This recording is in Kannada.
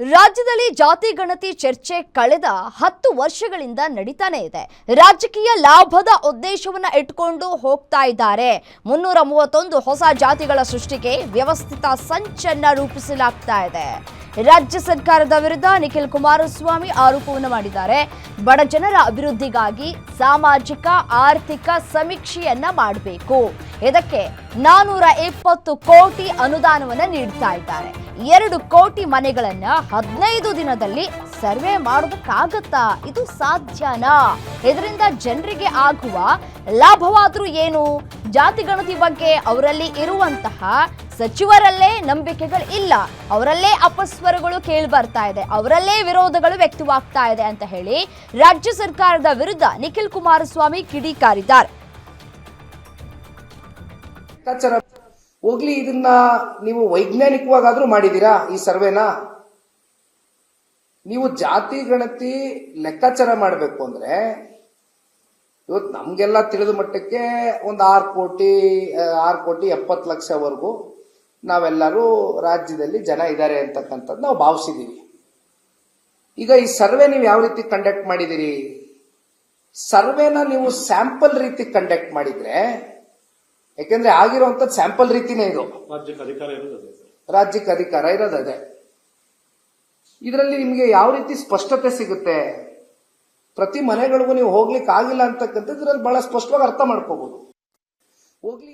ರಾಜ್ಯದಲ್ಲಿ ಜಾತಿ ಗಣತಿ ಚರ್ಚೆ ಕಳೆದ ಹತ್ತು ವರ್ಷಗಳಿಂದ ನಡೀತಾನೆ ಇದೆ. ರಾಜಕೀಯ ಲಾಭದ ಉದ್ದೇಶವನ್ನ ಇಟ್ಕೊಂಡು ಹೋಗ್ತಾ ಇದ್ದಾರೆ. ಮುನ್ನೂರ ಮೂವತ್ತೊಂದು ಹೊಸ ಜಾತಿಗಳ ಸೃಷ್ಟಿಗೆ ವ್ಯವಸ್ಥಿತ ಸಂಚನ್ನ ರೂಪಿಸಲಾಗ್ತಾ ಇದೆ. ರಾಜ್ಯ ಸರ್ಕಾರದ ವಿರುದ್ಧ ನಿಖಿಲ್ ಕುಮಾರಸ್ವಾಮಿ ಆರೋಪವನ್ನು ಮಾಡಿದ್ದಾರೆ. ಬಡ ಜನರ ಅಭಿವೃದ್ಧಿಗಾಗಿ ಸಾಮಾಜಿಕ, ಆರ್ಥಿಕ ಸಮೀಕ್ಷೆಯನ್ನ ಮಾಡಬೇಕು. ಇದಕ್ಕೆ ನಾನೂರ ಇಪ್ಪತ್ತು ಕೋಟಿ ಅನುದಾನವನ್ನ ನೀಡ್ತಾ ಇದ್ದಾರೆ. ಎರಡು ಕೋಟಿ ಮನೆಗಳನ್ನ ಹದಿನೈದು ದಿನದಲ್ಲಿ ಸರ್ವೆ ಮಾಡೋದಕ್ಕಾಗತ್ತಾ? ಇದು ಸಾಧ್ಯನಾ? ಇದರಿಂದ ಜನರಿಗೆ ಆಗುವ ಲಾಭವಾದರೂ ಏನು? ಜಾತಿ ಗಣತಿ ಬಗ್ಗೆ ಅವರಲ್ಲಿ ಇರುವಂತಹ ಸಚಿವರಲ್ಲೇ ನಂಬಿಕೆಗಳು ಇಲ್ಲ. ಅವರಲ್ಲೇ ಅಪಸ್ವರಗಳು ಕೇಳಿ ಬರ್ತಾ ಇದೆ. ಅವರಲ್ಲೇ ವಿರೋಧಗಳು ವ್ಯಕ್ತವಾಗ್ತಾ ಇದೆ ಅಂತ ಹೇಳಿ ರಾಜ್ಯ ಸರ್ಕಾರದ ವಿರುದ್ಧ ನಿಖಿಲ್ ಕುಮಾರಸ್ವಾಮಿ ಕಿಡಿಕಾರಿದ್ದಾರೆ ಹೋಗ್ಲಿ, ಇದನ್ನ ನೀವು ವೈಜ್ಞಾನಿಕವಾಗಾದ್ರೂ ಮಾಡಿದೀರಾ ಈ ಸರ್ವೆನ? ನೀವು ಜಾತಿ, ಗಣತಿ ಲೆಕ್ಕಾಚಾರ ಮಾಡಬೇಕು ಅಂದ್ರೆ ಇವತ್ತು ನಮ್ಗೆಲ್ಲ ತಿಳಿದ ಮಟ್ಟಕ್ಕೆ ಒಂದು ಆರು ಕೋಟಿ ಆರು ಕೋಟಿ ಎಪ್ಪತ್ತು ಲಕ್ಷವರೆಗೂ ನಾವೆಲ್ಲರೂ ರಾಜ್ಯದಲ್ಲಿ ಜನ ಇದ್ದಾರೆ ಅಂತಕ್ಕಂಥದ್ದು ನಾವು ಭಾವಿಸಿದ್ದೀವಿ. ಈಗ ಈ ಸರ್ವೆ ನೀವು ಯಾವ ರೀತಿ ಕಂಡಕ್ಟ್ ಮಾಡಿದಿರಿ ಸರ್ವೆನ ನೀವು ಸ್ಯಾಂಪಲ್ ರೀತಿ ಕಂಡಕ್ಟ್ ಮಾಡಿದ್ರೆ ಯಾಕೆಂದ್ರೆ ಆಗಿರುವಂತದ್ದು ಸ್ಯಾಂಪಲ್ ರೀತಿನೇ ಇದು. ರಾಜ್ಯಕ್ಕೆ ಅಧಿಕಾರ ಇರೋದು ಅದೇ ಸರ್. ರಾಜ್ಯಕ್ಕೆ ಅಧಿಕಾರ ಇರೋದು ಇದರಲ್ಲಿ ನಿಮಗೆ ಯಾವ ರೀತಿ ಸ್ಪಷ್ಟತೆ ಸಿಗುತ್ತೆ? ಪ್ರತಿ ಮನೆಗಳಿಗೂ ನೀವು ಹೋಗ್ಲಿಕ್ಕೆ ಆಗಿಲ್ಲ ಅಂತಕ್ಕಂಥದ್ದು ಇದರಲ್ಲಿ ಬಹಳ ಸ್ಪಷ್ಟವಾಗಿ ಅರ್ಥ ಮಾಡ್ಕೋಬಹುದು ಹೋಗ್ಲಿ.